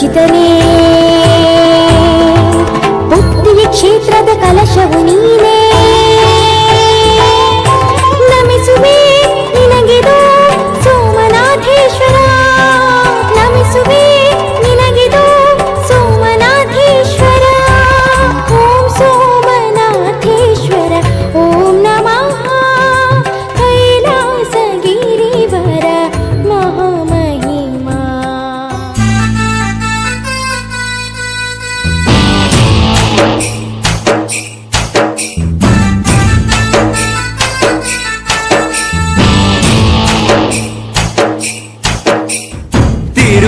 ಪೂಜಿತನೇ ಬುದ್ಧಿಯ ಕ್ಷೇತ್ರದ ಕಲಶವು ನೀನೇ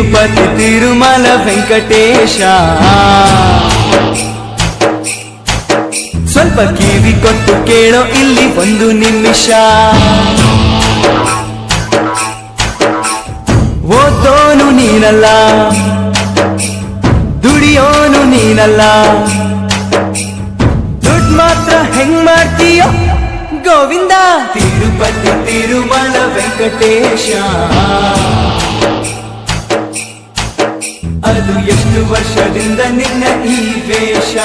ತಿರುಪತಿ ತಿರುಮಲ ವೆಂಕಟೇಶ. ಸ್ವಲ್ಪ ಕಿವಿ ಕೊಟ್ಟು ಕೇಳೋ ಇಲ್ಲಿ ಒಂದು ನಿಮಿಷ. ಓದೋನು ನೀನಲ್ಲ, ದುಡಿಯೋನು ನೀನಲ್ಲ. ದುಡ್ಡು ಮಾತ್ರ ಹೆಂಗ್ ಮಾಡ್ತೀಯೋ? ಗೋವಿಂದ. ತಿರುಪತಿ ತಿರುಮಲ ವೆಂಕಟೇಶ. ಅದು ಎಷ್ಟು ವರ್ಷದಿಂದ ನಿನ್ನ ಈ ವೇಷ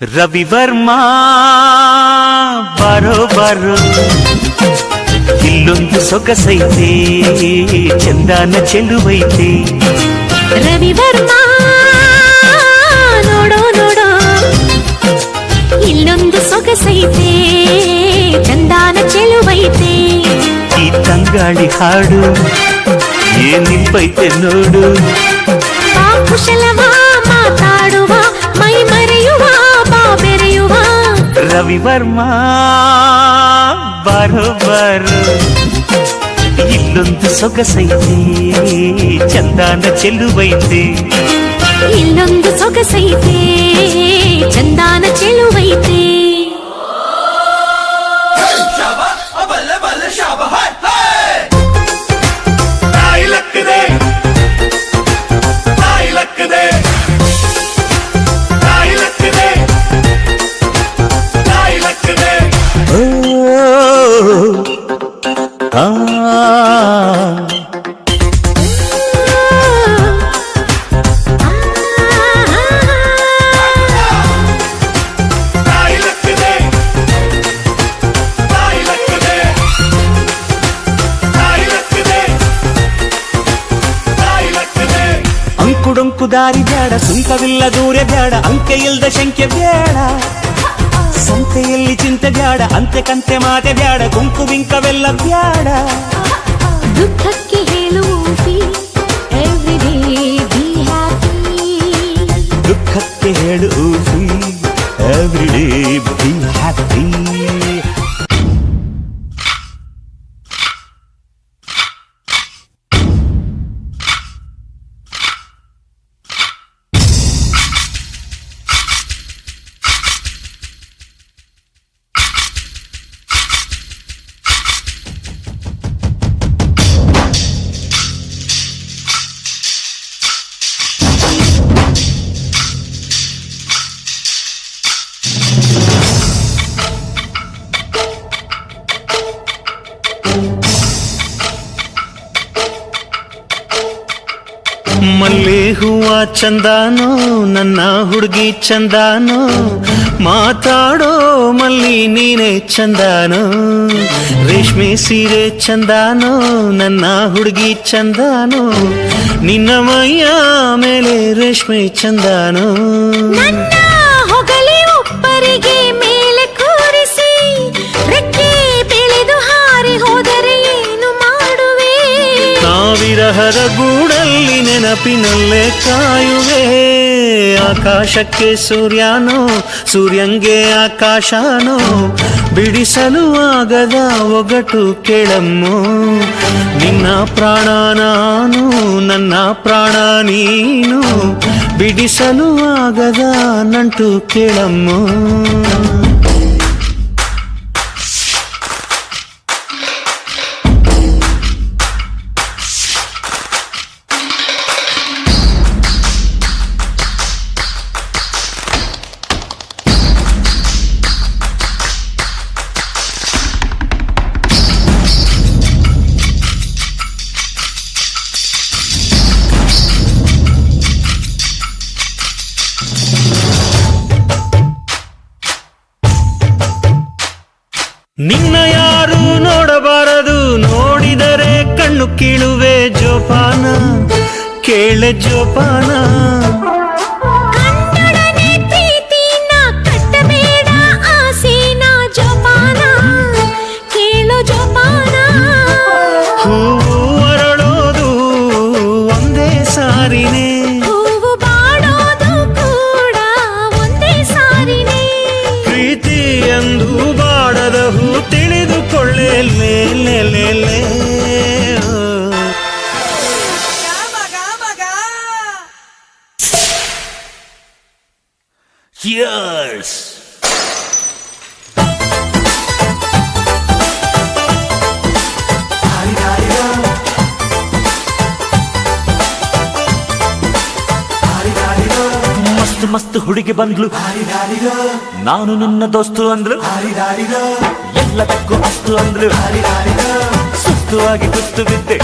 ರವಿವರ್ಮ ಬರೋ ಬರೋ ಇಲ್ಲೊಂದು ಸೊಗಸೈತೆ ಚಂದಾನ ಚೆಲುವೈತೆ ರವಿವರ್ಮ ನೋಡೋ ನೋಡೋ ಇಲ್ಲೊಂದು ಸೊಗಸೈತೆ ಚಂದಾನ ಚೆಲುವೈತೆ ಈ ತಂಗಾಳಿ ಹಾಡು ಏನಿಪ್ಪೈತೆ ನೋಡು ಬಾ ಕುಶಲವ ರವಿವರ್ಮ ಬರೋ ಬರೋ ಇಲ್ಲೊಂದು ಸೊಗಸೈತೆ ಚಂದಾನ ಚೆಲುವೈತೆ ಇಲ್ಲೊಂದು ಸೊಗಸೈತೆ ಚಂದಾನ ಚೆಲುವೈತೆ ಅಂಕುಡೊಂಕು ದಾರಿ ಬೇಡ ಸುಂಕವಿಲ್ಲ ದೂರ ಬೇಡ ಅಂಕೆ ಇಲ್ದ ಶಂಕೆ ಬೇಡ. ಸಂತೆಯಲ್ಲಿ ಚಿಂತೆ ಬೇಡ ಅಂತೆ ಕಂತೆ ಮಾತೆ ಬೇಡ ಗುಂಕು ಬಿಂಕವೆಲ್ಲ ಬ್ಯಾಡ. ದುಃಖಕ್ಕೆ ಹೇಳುವಿ ದುಃಖಕ್ಕೆ ಹೇಳು ಎವ್ರಿ ಡೇ ಮಲ್ಲೆ ಹೂವ ಚಂದಾನೋ, ನನ್ನ ಹುಡುಗಿ ಚಂದಾನೋ, ಮಾತಾಡೋ ಮಲ್ಲಿ ನೀನೆ ಚಂದಾನೋ, ರೇಷ್ಮೆ ಸೀರೆ ಚಂದಾನೋ, ನನ್ನ ಹುಡುಗಿ ಚಂದಾನೋ, ನಿನ್ನ ಮೈಯ ಮೇಲೆ ರೇಷ್ಮೆ ಚಂದಾನೋ. ಹೊಗಲಿ ಒಬ್ಬರಿಗೆ ನಾವಿರಹದ ಗೂಡಲ್ಲಿ ನೆನಪಿನಲ್ಲೇ ಕಾಯುವೆ ಆಕಾಶಕ್ಕೆ ಸೂರ್ಯನೋ ಸೂರ್ಯಂಗೆ ಆಕಾಶನೋ ಬಿಡಿಸಲು ಆಗದ ಒಗಟು ಕೆಳಮ್ಮು ನಿನ್ನ ಪ್ರಾಣ ನಾನು ನನ್ನ ಪ್ರಾಣ ನೀನು ಬಿಡಿಸಲು ಆಗದ ನಂಟು ಕೆಳಮ್ಮು ನಿನ್ನ ಯಾರು ನೋಡಬಾರದು ನೋಡಿದರೆ ಕಣ್ಣು ಕೀಳುವೆ ಜೋಪಾನ ಕೇಳೆ ಜೋಪಾನ. Cheers! ಮಸ್ತ್ ಮಸ್ತ್ ಹುಡುಗಿ ಬಂದ್ಲು. ನಾನು ನನ್ನ ದೋಸ್ತು ಅಂದ್ಲು. ಎಲ್ಲದಕ್ಕೂ ಅಸ್ತು ಅಂದ್ಲು. ಸುಸ್ತುವಾಗಿ ಕುತ್ತು ಬಿದ್ದೆ.